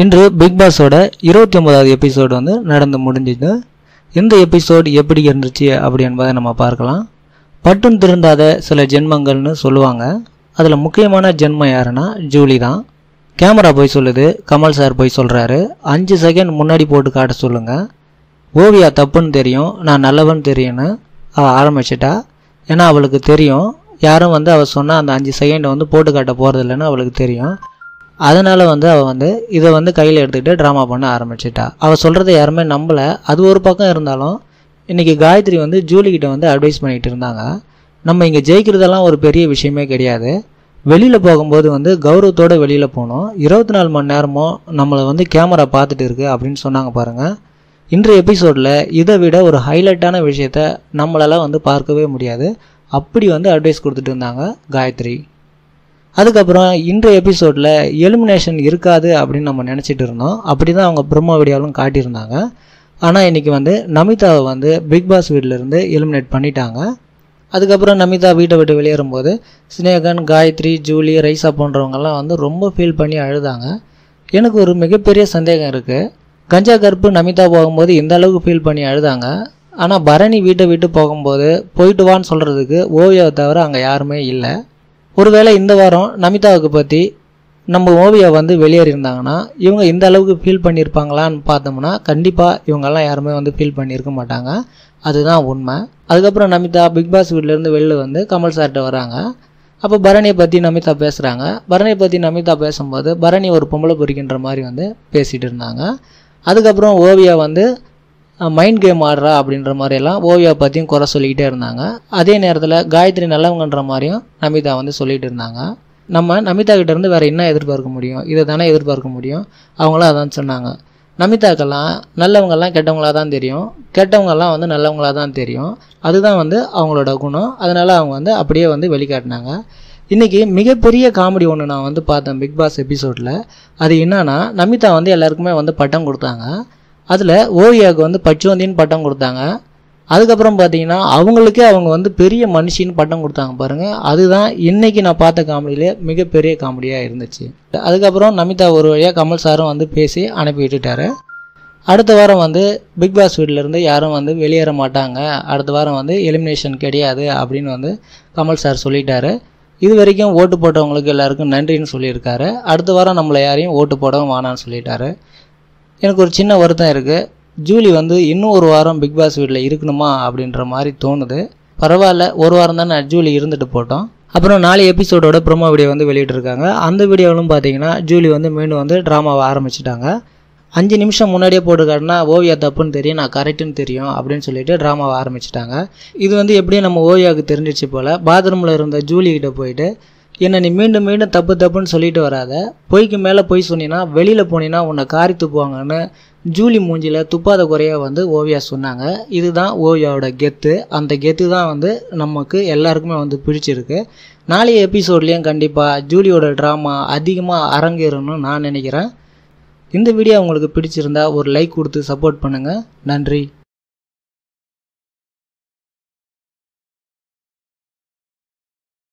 இன்று பிக் பாஸோட இருபத்தி ஒன்பதாவது எபிசோடு வந்து நடந்து முடிஞ்சுது. இந்த எபிசோடு எப்படி இருந்துச்சு அப்படி என்பதை நம்ம பார்க்கலாம். பட்டும் திருந்தாத சில ஜென்மங்கள்னு சொல்லுவாங்க. அதில் முக்கியமான ஜென்மம் யாருன்னா ஜூலி தான். கேமரா போய் சொல்லுது கமல் சார் போய் சொல்கிறாரு அஞ்சு செகண்ட் முன்னாடி போட்டு காட்ட சொல்லுங்கள் ஓவியா தப்புன்னு தெரியும் நான் நல்லவன் தெரியும்னு அவள் ஆரம்பிச்சிட்டா. ஏன்னா அவளுக்கு தெரியும். யாரும் வந்து அவள் சொன்னால் அந்த அஞ்சு செகண்டை வந்து போட்டு காட்ட போகிறதில்லன்னு அவளுக்கு தெரியும். அதனால் வந்து அவள் வந்து இதை வந்து கையில் எடுத்துக்கிட்டு ட்ராமா பண்ண ஆரம்பிச்சிட்டா. அவள் சொல்கிறத யாருமே நம்பலை. அது ஒரு பக்கம் இருந்தாலும் இன்றைக்கி காயத்ரி வந்து ஜூலிக்கிட்ட வந்து அட்வைஸ் பண்ணிகிட்டு இருந்தாங்க. நம்ம இங்கே ஜெயிக்கிறதெல்லாம் ஒரு பெரிய விஷயமே கிடையாது. வெளியில் போகும்போது வந்து கௌரவத்தோடு வெளியில் போகணும் இருபத்தி நாலு மணி நேரமும் நம்மளை வந்து கேமரா பார்த்துட்டு இருக்கு அப்படின்னு சொன்னாங்க பாருங்கள் இன்றைய எபிசோடில் இதை விட ஒரு ஹைலைட்டான விஷயத்த நம்மளால் வந்து பார்க்கவே முடியாது. அப்படி வந்து அட்வைஸ் கொடுத்துட்டு இருந்தாங்க காயத்ரி. அதுக்கப்புறம் இன்றைய எபிசோடில் எலிமினேஷன் இருக்காது அப்படின்னு நம்ம நினச்சிட்டு இருந்தோம். அப்படி தான் அவங்க பிரம்ம வீடியோவிலும் காட்டியிருந்தாங்க. ஆனால் இன்றைக்கி வந்து நமிதாவை வந்து பிக் பாஸ் வீட்டிலேருந்து எலிமினேட் பண்ணிட்டாங்க. அதுக்கப்புறம் நமிதா வீட்டை விட்டு வெளியேறும்போது ஸ்னேகன் காயத்ரி ஜூலி ரைசா போன்றவங்கெல்லாம் வந்து ரொம்ப ஃபீல் பண்ணி அழுதாங்க. எனக்கு ஒரு மிகப்பெரிய சந்தேகம் இருக்குது கஞ்சா கருப்பு நமிதா போகும்போது இந்த அளவுக்கு ஃபீல் பண்ணி அழுதாங்க. ஆனால் பரணி வீட்டை விட்டு போகும்போது போயிட்டு வான்னு சொல்கிறதுக்கு ஓவியாவை தவிர அங்கே யாருமே இல்லை. ஒருவேளை இந்த வாரம் நமிதாவுக்கு பற்றி நம்ம ஓவியா வந்து வெளியேறியிருந்தாங்கன்னா இவங்க இந்த அளவுக்கு ஃபீல் பண்ணியிருப்பாங்களான்னு பார்த்தோம்னா கண்டிப்பாக இவங்கெல்லாம் யாருமே வந்து ஃபீல் பண்ணியிருக்க மாட்டாங்க. அதுதான் உண்மை. அதுக்கப்புறம் நமிதா பிக் பாஸ் வீட்டிலேருந்து வெளில வந்து கமல் சார்கிட்ட வராங்க. அப்போ பரணியை பற்றி நமிதா பேசுகிறாங்க பரணியை பற்றி நமிதா பேசும்போது பரணி ஒரு பொம்பளை பொறிக்கின்ற மாதிரி வந்து பேசிகிட்டு இருந்தாங்க. அதுக்கப்புறம் ஓவியா வந்து மைண்ட் கேம் ஆடுறா அப்படின்ற மாதிரியெல்லாம் ஓவியா பற்றியும் குறை சொல்லிக்கிட்டே இருந்தாங்க. அதே நேரத்தில் காயத்ரி நல்லவங்கன்ற மாதிரியும் நமிதா வந்து சொல்லிகிட்டு இருந்தாங்க. நம்ம நமிதா கிட்டேருந்து வேறு என்ன எதிர்பார்க்க முடியும்? இதை தானே எதிர்பார்க்க முடியும்? அவங்களும் அதான் சொன்னாங்க. நமிதாக்கெல்லாம் நல்லவங்கெல்லாம் கெட்டவங்களாக தான் தெரியும். கெட்டவங்கெல்லாம் வந்து நல்லவங்களாக தான் தெரியும். அதுதான் வந்து அவங்களோட குணம். அதனால் அவங்க வந்து அப்படியே வந்து வெளிக்காட்டினாங்க. இன்றைக்கி மிகப்பெரிய காமெடி ஒன்று நான் வந்து பார்த்தேன் பிக் பாஸ் எபிசோடில். அது என்னன்னா நமிதா வந்து எல்லாருக்குமே வந்து பட்டம் கொடுத்தாங்க. அதில் ஓவியாவுக்கு வந்து பச்சுவந்தின்னு பட்டம் கொடுத்தாங்க. அதுக்கப்புறம் பார்த்தீங்கன்னா அவங்களுக்கே அவங்க வந்து பெரிய மனுஷின்னு பட்டம் கொடுத்தாங்க பாருங்கள் அதுதான் இன்றைக்கி நான் பார்த்த காமெடியிலே மிகப்பெரிய காமெடியாக இருந்துச்சு. அதுக்கப்புறம் நமிதா ஒரு வழியாக கமல் சாரும் வந்து பேசி அனுப்பி விட்டுட்டாரு. அடுத்த வாரம் வந்து பிக் பாஸ் வீட்டிலேருந்து யாரும் வந்து வெளியேற மாட்டாங்க. அடுத்த வாரம் வந்து எலிமினேஷன் கிடையாது அப்படின்னு வந்து கமல் சார் சொல்லிட்டாரு. இது வரைக்கும் ஓட்டு போட்டவங்களுக்கு எல்லாருக்கும் நன்றின்னு சொல்லியிருக்காரு. அடுத்த வாரம் நம்மளை யாரையும் ஓட்டு போடவும் வேணான்னு சொல்லிட்டாரு. எனக்கு ஒரு சின்ன வருத்தம் இருக்குது ஜூலி வந்து இன்னும் ஒரு வாரம் பிக் பாஸ் வீட்டில் இருக்கணுமா அப்படின்ற மாதிரி தோணுது. பரவாயில்ல ஒரு வாரம் தானே ஜூலி இருந்துட்டு போட்டோம். அப்புறம் நாலு எபிசோடோட ப்ரொமோ வீடியோ வந்து வெளியிட்டிருக்காங்க. அந்த வீடியோவிலும் பார்த்தீங்கன்னா ஜூலி வந்து மீண்டும் வந்து ட்ராமாவை ஆரம்பிச்சிட்டாங்க. அஞ்சு நிமிஷம் முன்னாடியே போட்டுக்காட்டினா ஓவியா தப்புன்னு தெரியும் நான் கரெக்டுன்னு தெரியும் அப்படின்னு சொல்லிட்டு ட்ராமாவை ஆரம்பிச்சிட்டாங்க. இது வந்து எப்படியும் நம்ம ஓவியாவுக்கு தெரிஞ்சிச்சு போல். பாத்ரூமில் இருந்த ஜூலி கிட்ட போயிட்டு என்னை நீ மீண்டும் மீண்டும் தப்பு தப்புன்னு சொல்லிட்டு வராத. பொய்க்கு மேலே பொய் சொன்னீங்கன்னா வெளியில் போனீங்கன்னா உன்னை காரி துப்புவாங்கன்னு ஜூலி மூஞ்சியில் துப்பாத குறையாக வந்து ஓவியா சொன்னாங்க. இதுதான் ஓவியாவோட கெத்து. அந்த கெத்து தான் வந்து நமக்கு எல்லாருக்குமே வந்து பிடிச்சிருக்கு. நாளைய எபிசோட்லேயும் கண்டிப்பாக ஜூலியோட ட்ராமா அதிகமாக அரங்கேறணும்னு நான் நினைக்கிறேன். இந்த வீடியோ உங்களுக்கு பிடிச்சிருந்தா ஒரு லைக் கொடுத்து சப்போர்ட் பண்ணுங்கள் நன்றி.